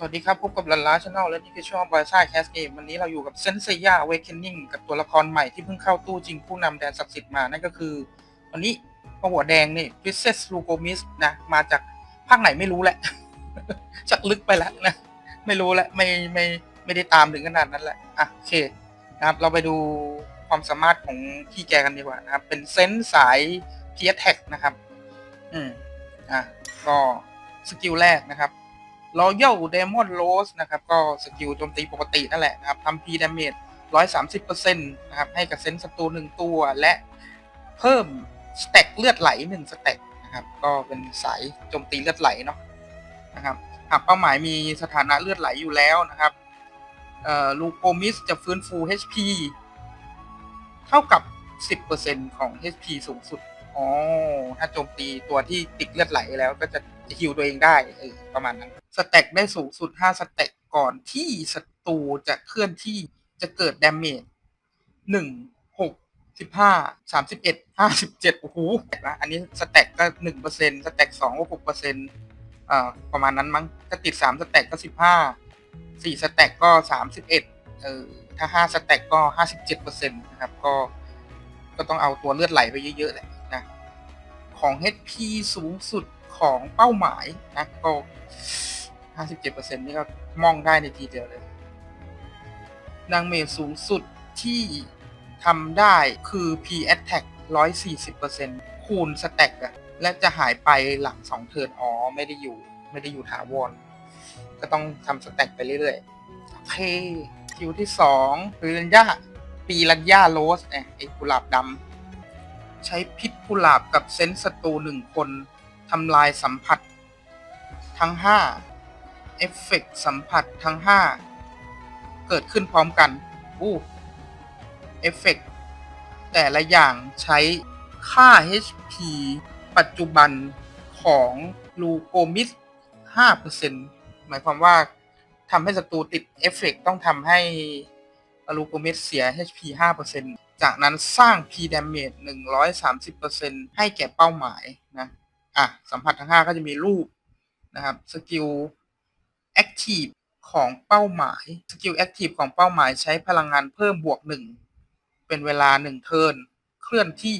สวัสดีครับพบกับลันล้าชาแนลและนี่คือช่องบอยซ่าแคสเกมวันนี้เราอยู่กับเซนเซียเวคเคนนิ่งกับตัวละครใหม่ที่เพิ่งเข้าตู้จริงผู้นำแดนศักดิ์สิทธิ์มา นั่นก็คือวันนี้พระหัวแดงนี่ Princess l u g o m i s นะมาจากภาคไหนไม่รู้แหละจากลึกไปแล้วนะ ไม่รู้แล้วไม่ไม่ไม่ได้ตามถึงขนาดนั้นแหละอะโอเคนะครับเราไปดูความสามารถของพี่แกกันดีกว่านะครับ เป็นเซนสายเพียแท็กนะครับ อืมอะก็สกิลแรกนะครับ Royal Demon Rose นะครับ ก็สกิลโจมตีปกตินั่นแหละนะครับทำ P damage 130%นะครับ ให้กับเซนศัตรูหนึ่งตัว และเพิ่มสเต็กเลือดไหลหนึ่งสเต็กนะครับ ก็เป็นสายโจมตีเลือดไหลเนาะนะครับ หากเป้าหมายมีสถานะเลือดไหลอยู่แล้วนะครับลูโกมิสจะฟื้นฟู HP เท่ากับ 10%ของ HP สูงสุด อ๋อ ถ้าโจมตีตัวที่ติดเลือดไหลแล้วก็จะฮิวตัวเองได้ ประมาณนั้น สเต็กได้สูงสุด 5สเต็กก่อนที่ศัตรูจะเคลื่อนที่จะเกิดดาเมจหนึ่งหกสิบห้าสามสิบเอ็ดห้าสิบเจ็ดโอ้โหนะอันนี้สเต็กก็หนึ่งเปอร์เซ็นสเต็กสองก็หกเปอร์เซ็นต์อ่าประมาณนั้นมั้งถ้าติดสามสเต็กก็สิบห้าสี่สเต็กก็สามสิบเอ็ดเออถ้าห้าสเต็กก็ห้าสิบเจ็ดเปอร์เซ็นต์นะครับ ก็ก็ต้องเอาตัวเลือดไหลไปเยอะๆแหละนะ ของ HP สูงสุดของเป้าหมายนะก็ 57%นี่ก็มองได้ในทีเดียวเลย นางเมจสูงสุดที่ทำได้คือ P attack 140%คูณสแต็กอะและจะหายไปหลัง2เทิร์นอ๋อไม่ได้อยู่ ไม่ได้อยู่ถาวร ก็ต้องทำสแต็กไปเรื่อยๆ โอเค คิวที่2ปีรัญญาปีรัญญาโรสเนี่ยไอ้กุหลาบดำใช้พิษกุหลาบกับเซนส์ศัตรูหนึ่งคนทำลายสัมผัสทั้ง5 เอฟเฟกต์สัมผัสทั้ง 5 เกิดขึ้นพร้อมกัน อู้เอฟเฟกต์แต่ละอย่างใช้ค่า HP ปัจจุบันของลูโกมิส5%หมายความว่าทำให้ศัตรูติดเอฟเฟกต์ต้องทำให้ลูโกมิสเสีย HP 5%จากนั้นสร้าง P damage 130%ให้แก่เป้าหมายนะ อะ สัมผัสทั้ง 5 ก็จะมีรูปนะครับ สกิล Active ของเป้าหมาย สกิล Active ของเป้าหมายใช้พลังงานเพิ่มบวก1เป็นเวลา1เทิร์นเคลื่อนที่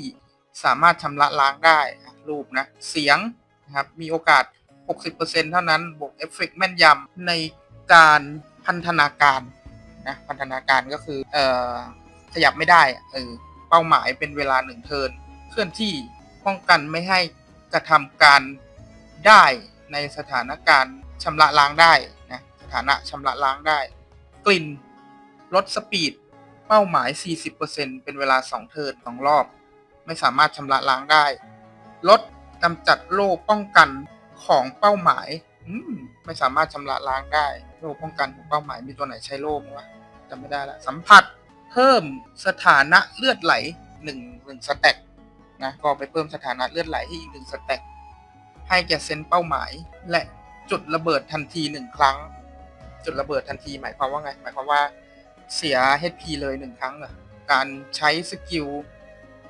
สามารถชำระล้างได้รูปนะ เสียงนะครับมีโอกาส 60%เท่านั้น บวกเอฟเฟกต์แม่นยำในการพันธนาการนะพันธนาการก็คือเอ่อขยับไม่ได้เออเป้าหมายเป็นเวลา1เทิร์นเคลื่อนที่ป้องกันไม่ให้กระทำการได้ในสถานการณ์ ชำระล้างได้นะสถานะชำระล้างได้ กลิ่นลดสปีด เป้าหมาย 40%เป็นเวลา 2 เทิร์นสองรอบ ไม่สามารถชำระล้างได้ ลดกำจัดโล่ป้องกันของเป้าหมายมไม่สามารถชำระล้างได้ โล่ป้องกันของเป้าหมายมีตัวไหนใช้โล่มั้งวะจำไม่ได้ละสัมผัสเพิ่มสถานะเลือดไหลหนึ่งหนึ่งสแต็กนะก็ไปเพิ่มสถานะเลือดไหลให้อีกหนึ่งสเต็กให้แก่เซนเป้าหมายและ จุดระเบิดทันทีหนึ่งครั้ง จุดระเบิดทันทีหมายความว่าไง หมายความว่าเสีย HP เลยหนึ่งครั้งเหรอการใช้สกิล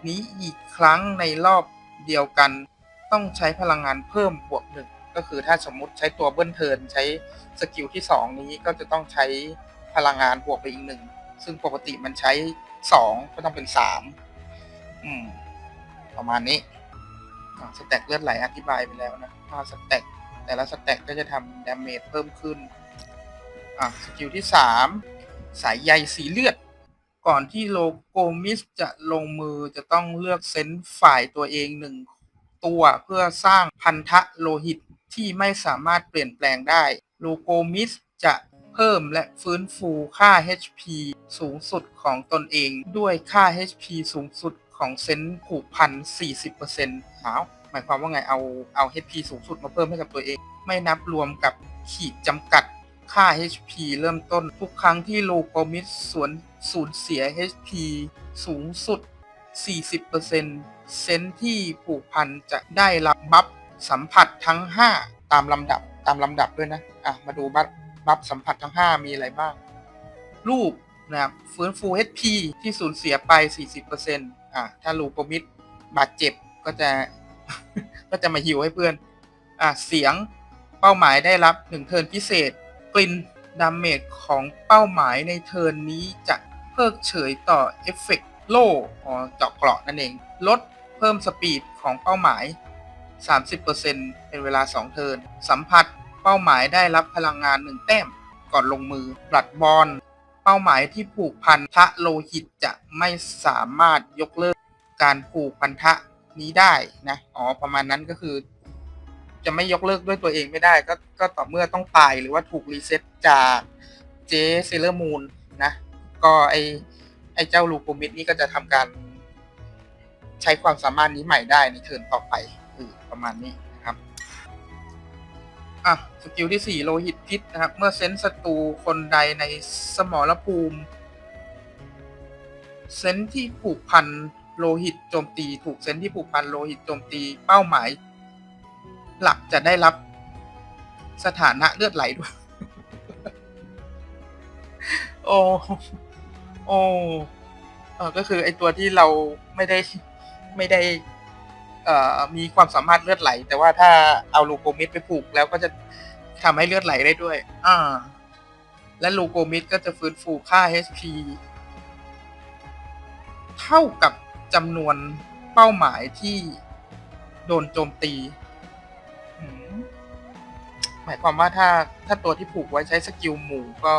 นี้อีกครั้งในรอบเดียวกันต้องใช้พลังงานเพิ่มบวกหนึ่งก็คือถ้าสมมุติใช้ตัวเบิ้ลเทินใช้สกิลที่สองนี้ก็จะต้องใช้พลังงานบวกไปอีกหนึ่งซึ่งปกติมันใช้สองก็ต้องเป็นสามอืมประมาณนี้สแต็กเลือดไหลอธิบายไปแล้วนะถ้าสแต็ก แต่ละสแต็กก็จะทำดาเมจเพิ่มขึ้น อะ สกิลที่ 3 สายใยสีเลือด ก่อนที่โลโกมิสจะลงมือจะต้องเลือกเซนฝ่ายตัวเองหนึ่งตัวเพื่อสร้างพันธะโลหิตที่ไม่สามารถเปลี่ยนแปลงได้ โลโกมิสจะเพิ่มและฟื้นฟูค่า HP สูงสุดของตนเองด้วยค่า HP สูงสุดของเซนผูกพัน 40%อ้าวายความว่าไงเอาเอา HP สูงสุดมาเพิ่มให้กับตัวเอง ไม่นับรวมกับขีดจำกัดค่า HP เริ่มต้น ทุกครั้งที่โลโกมิสสวนสูญเสีย HP สูงสุด 40%เซนต์ที่ผูกพันจะได้รับบัฟสัมผัสทั้ง 5 ตามลำดับตามลำดับด้วยนะ อะ มาดูบัฟบัฟสัมผัสทั้ง 5 มีอะไรบ้าง รูปนะครับฟื้นฟู HP ที่สูญเสียไป 40%อะ ถ้าลูโกมิดบาดเจ็บก็จะ ก็จะมาฮิวให้เพื่อน อะเสียงเป้าหมายได้รับ1เทิร์นพิเศษกรินดาเมจของเป้าหมายในเทิร์นนี้จะเพิกเฉยต่อเอฟเฟกต์โล่อ๋อเจาะเกราะนั่นเอง ลดเพิ่มสปีดของเป้าหมาย 30%เป็นเวลา 2 เทิร์นสัมผัสเป้าหมายได้รับพลังงาน 1 แต้มก่อนลงมือบลัดบอลเป้าหมายที่ผูกพันธะโลหิตจะไม่สามารถยกเลิกการผูกพันธะ นี้ได้นะอ๋อประมาณนั้นก็คือ จะไม่ยกเลิกด้วยตัวเองไม่ได้ ก็ก็ต่อเมื่อต้องตายหรือว่าถูกรีเซ็ตจากเจเซเลอร์มูนนะก็ไอไอเจ้าลูโกมิดนี่ก็จะทำการ ใช้ความสามารถนี้ใหม่ได้ในเทิร์นต่อไปอประมาณนี้นะครับอะสกิลที่ 4 โลหิตพิษนะครับ เมื่อเซนส์ศัตรูคนใดในสมรภูมิเซนส์ที่ผูกพัน โลหิตโจมตี ถูกเซนที่ผูกพันโลหิตโจมตีเป้าหมาย หลักจะได้รับสถานะเลือดไหลด้วย โอ้โอ้เออก็คือไอตัวที่เราไม่ได้ไม่ได้ เอ่อมีความสามารถเลือดไหล แต่ว่าถ้าเอาลูโกมิดไปผูกแล้วก็จะทำให้เลือดไหลได้ด้วย อ่า และลูโกมิดก็จะฟื้นฟูค่า HP เท่ากับ จำนวนเป้าหมายที่โดนโจมตี หมายความว่าถ้าถ้าตัวที่ผูกไว้ใช้สกิลหมู่ก็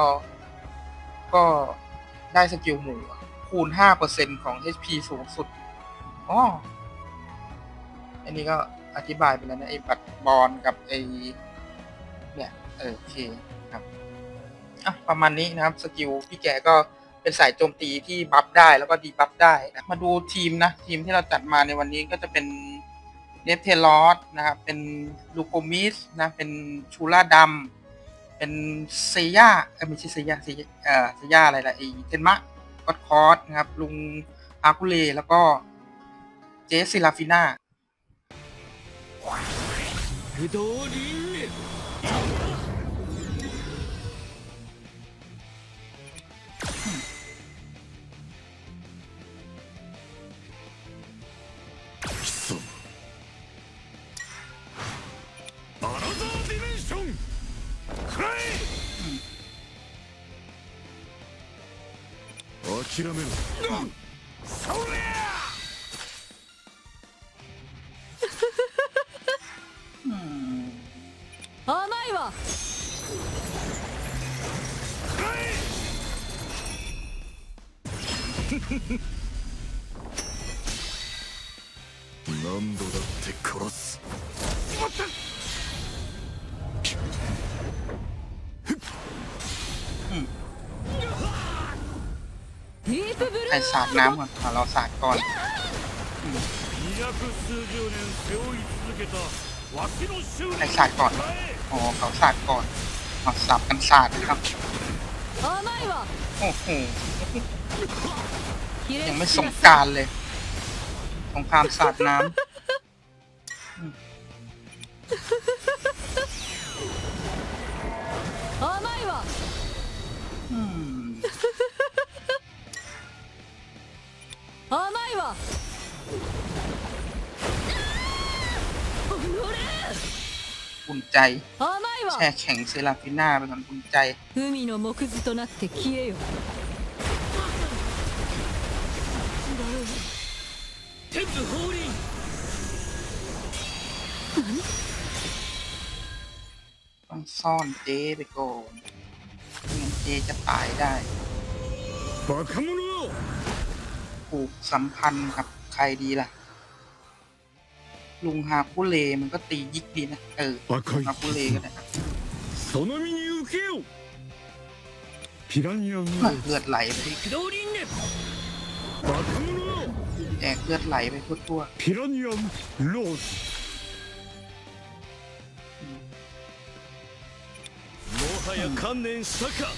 ก็ได้สกิลหมู่อะคูณ 5%ของ HP สูงสุดอ๋ออันนี้ก็อธิบายไปแล้วนะไอ้บัตรบอลกับไอ้เนี่ย เออโอเคครับอะประมาณนี้นะครับ สกิลพี่แกก็ เป็นสายโจมตีที่บัฟได้แล้วก็ดีบัฟได้นะมาดูทีมนะทีมที่เราจัดมาในวันนี้ก็จะเป็นเนฟเทลอสนะครับเป็นลูโกมิสนะเป็นชูล่าดำเป็นเซย่าเออไม่ใช่เซย่าเซย่าเอ่อเซย่าอะไรล่ะไอเทนมะกอดคอสนะครับลุงอาคุเลแล้วก็เจสซิลาฟิน่า 諦めろ สาดน้ำก่อนอ่ะเราสาดก่อน 二百数十年背負い続けたわしの執念 ใครสาดก่อนอ๋อเขาสาดก่อนเอาสับกันสาดนะครับ 甘いわ โอ้โห ひれ ยังไม่ 伏 ส し ง な ก さ รารเลย สงครามสาดน้ い甘いわำอืม 甘いわおの อุ่นใจ 甘いわ แช่แข็งเซราฟิน่าไปก่อนอุ่นใจ 海の木図となって消えよ天部降臨 ต้องซ่อนเจ๊ไปก่อนไม่งั้นเจ๊จะตายได้ バカ者 ผูกสัมพันธ์กับใครดีล่ะ ลุงฮาคุเลมันก็ตียิกดีนะ เออ 赤 ลุง い ฮาคุเลก็ได้ その身に受けよピラニアン เฮ้ยเลือดไหลไป 陸道輪廻バカ者 แจกเลือดไหลไปทั่ว ピラニアンローズもはや観念したか、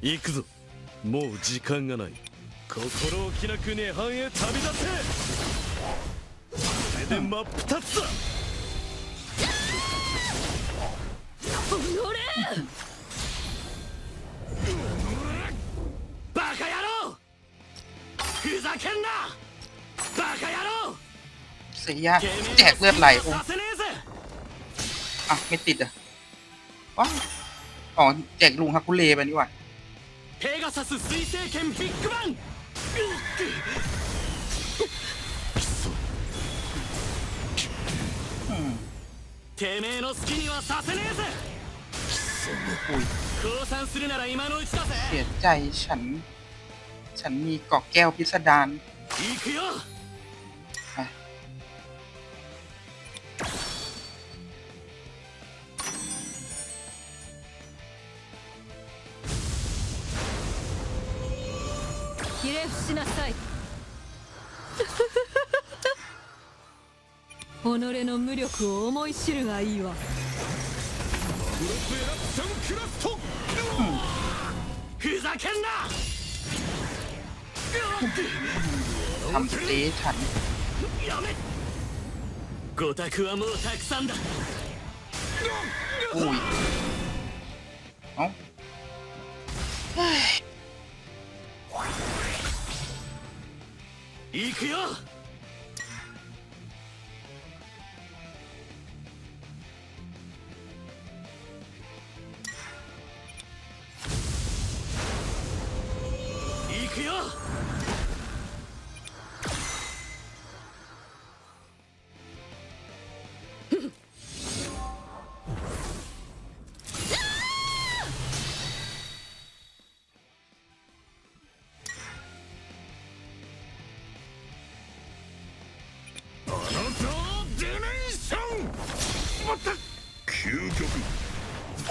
行くぞ もう時間がない心置きなく涅槃へ旅立てこれで真っ二つだおのれバカ野郎ふざけんなバカ野郎 ๆเสียแจกเลือดไหลโอ้ させねえぜ อ่ะไม่ติดอ่ะ ว้าวอ๋อแจกลุงฮักคุเลไปดีกว่า ペガサス水星剣ビッグバンクソ อืม てめえの好きにはさせねえぜ อุ้ย 降参するなら今のうちだぜ เสียใจฉัน ฉันมีเกาะแก้วพิสดาร 行くよ しなさい己の無力を思い知るがいいわブロックエラプションクラストふざけんな ทำเตะฉัน やめごたくはもうたくさんだ อุ้ยเอ้า 行くよ。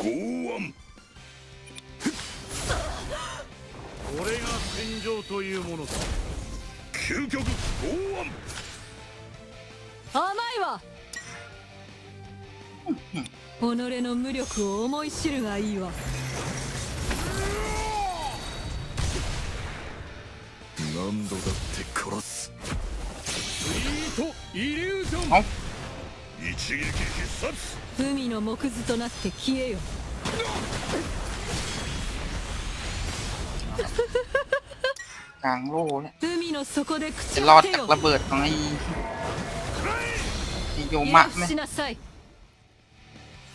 剛腕これが戦場というものだ究極剛腕甘いわ。己の無力を思い知るがいいわ。何度だって殺す。スイートイリュージョン。一撃必殺海の木図となって消えよ กลางโล่เนี่ย 海の底で จะ 朽ち รอ 果 ด て จาก よ ระเบิดของไอ้ไอ้โย ひ มะ れ ไหม 伏しなさい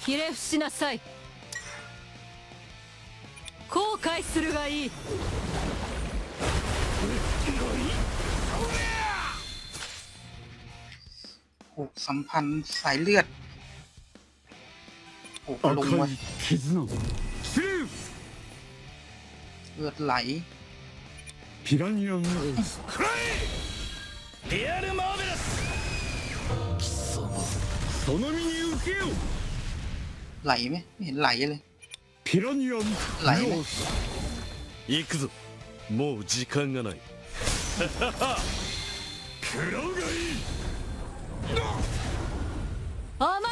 ひれ伏しなさい後悔するがいい ผูกสัมพันธ์สายเลือดผูกลงไว้ 絆シリウス เลือดไหล ピラニアンクライリアルマーベラス貴様その身に受けよ ไหลไหมไม่เห็นไหลเลย ピラニアンライブロース行くぞもう時間がない食らうがいい い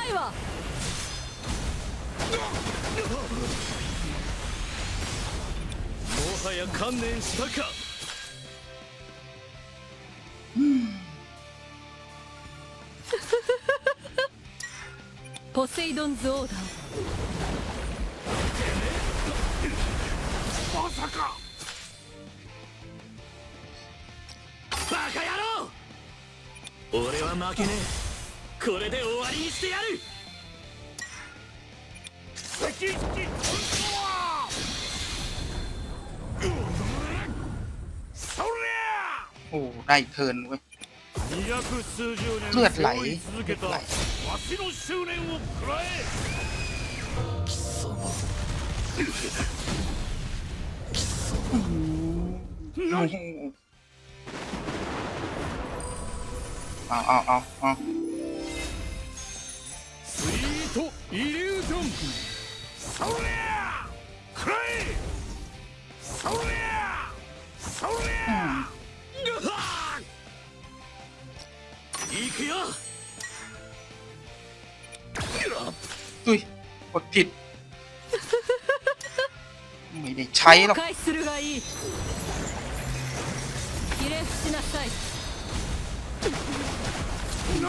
甘いわもはや観念したか。ポセイドンズオーダーまさか。バカ野郎！俺は負けねえこれで終わりにしてやる先引きそりゃ โอ้ได้เทิร์นเว้ย 二百数十年 เลือดไหล 背負い続けたเลือดไหล わしの執念を食らえ貴様 โอ้โหเอาเอาเอาเอา スイー トイリュージョンそりゃ食らえそりゃそり อื ゃ ม 行くよ อุ้ยกดผิด ไม่ได้ใช้หรอก 後悔するがいいひれ伏しなさいな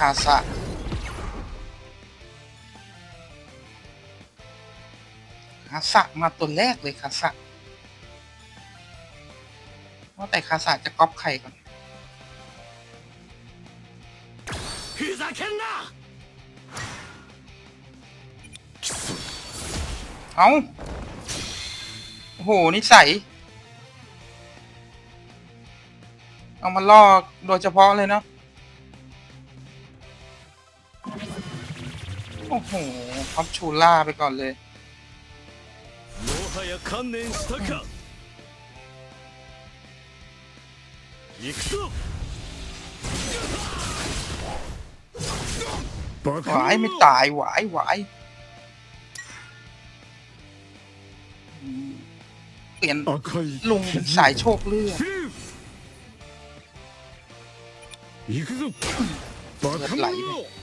คาซะคาซะมาตัวแรกเลยคาซะว่าแต่คาซะจะก๊อปใครก่อนเอาโอ้โหนิสัยเอามาลอกโดยเฉพาะเลยเนาะ หพับชูล่าไปก่อนเลยหวายไม่ตายหวายหวายเปลี่ยนลุงสายโชคเลือดเลือดไหลเลย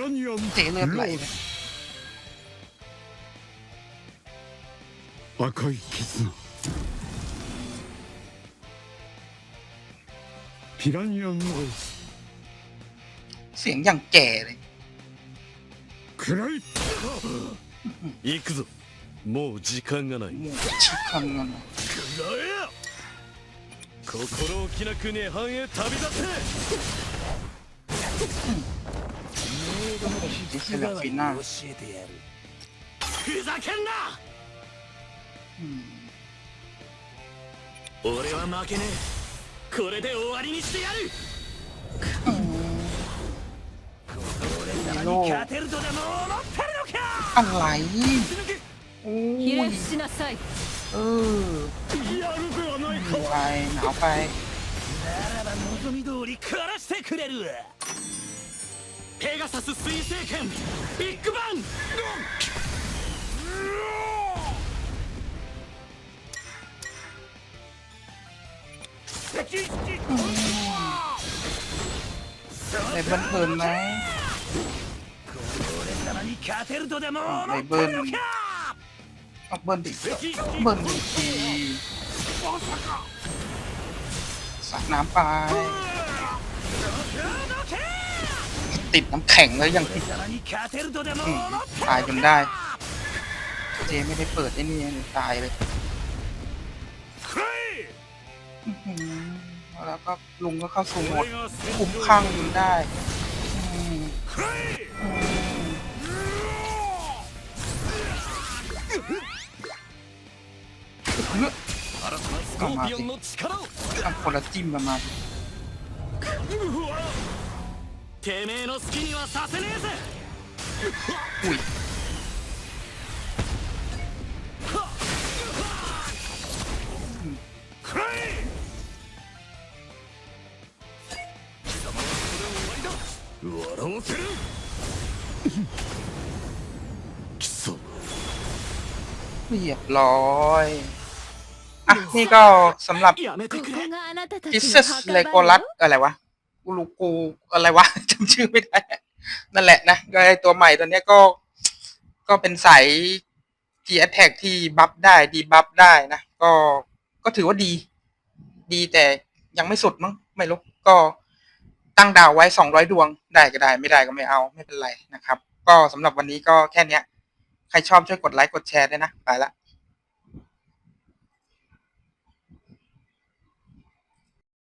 ラニアン เจ๊เลือดไหลเลย 赤い絆ピラニアンアイス เสียงอย่างแก่เลย くらい行くぞもう時間がない หมูชิคันกันนะ くらえ心置きなく涅槃へ旅立て 実際だといいな。ふざけんな、俺は負けねえ。これで終わりにしてやる、こん、俺ならに勝てるとでも思ってるのかあらいい。ひれ伏しなさい。うん。やるではないか。うわい、なばい。ならば望み通り枯らしてくれる。ペガサス水星剣ビッグバンในบันเทิงไหม 俺様に勝てるとでも思ってるのか เอาเบิ้ลดิเบิ้ลดิทีสาดน้ำไป ติดน้ำแข็งแล้วยังติดตายจนได้ เจไม่ได้เปิดไอ้นี่ตายเลยแล้วก็ลุงก็เข้าสู่หมดคุ้มข้างยิงได้ก็มาสิทำคนละจิ้มกันมา てめえの好きにはさせねえぜ อุ้ย くらえ貴様はそれ終わりだ笑わせる貴様 เรียบร้อย อ่ะ นี่ก็สำหรับ やめてここくれがあなたた พิ ち เซ の ส 墓 เล 場 โกลัส よ อะไรวะ กูรูกูอะไรวะ จำชื่อไม่ได้ นั่นแหละนะก็ไอตัวใหม่ตัวเนี้ยก็ก็เป็นสาย G Attack ที่บัฟได้ดีบัฟได้นะ ก็ก็ถือว่าดี ดีแต่ยังไม่สุดมั้งไม่รู้ก็ตั้งดาวไว้สองร้อยดวงได้ก็ได้ ไม่ได้ก็ไม่เอาไม่เป็นไรนะครับ ก็สำหรับวันนี้ก็แค่เนี้ย ใครชอบช่วยกดไลค์กดแชร์ด้วยนะ ไปละ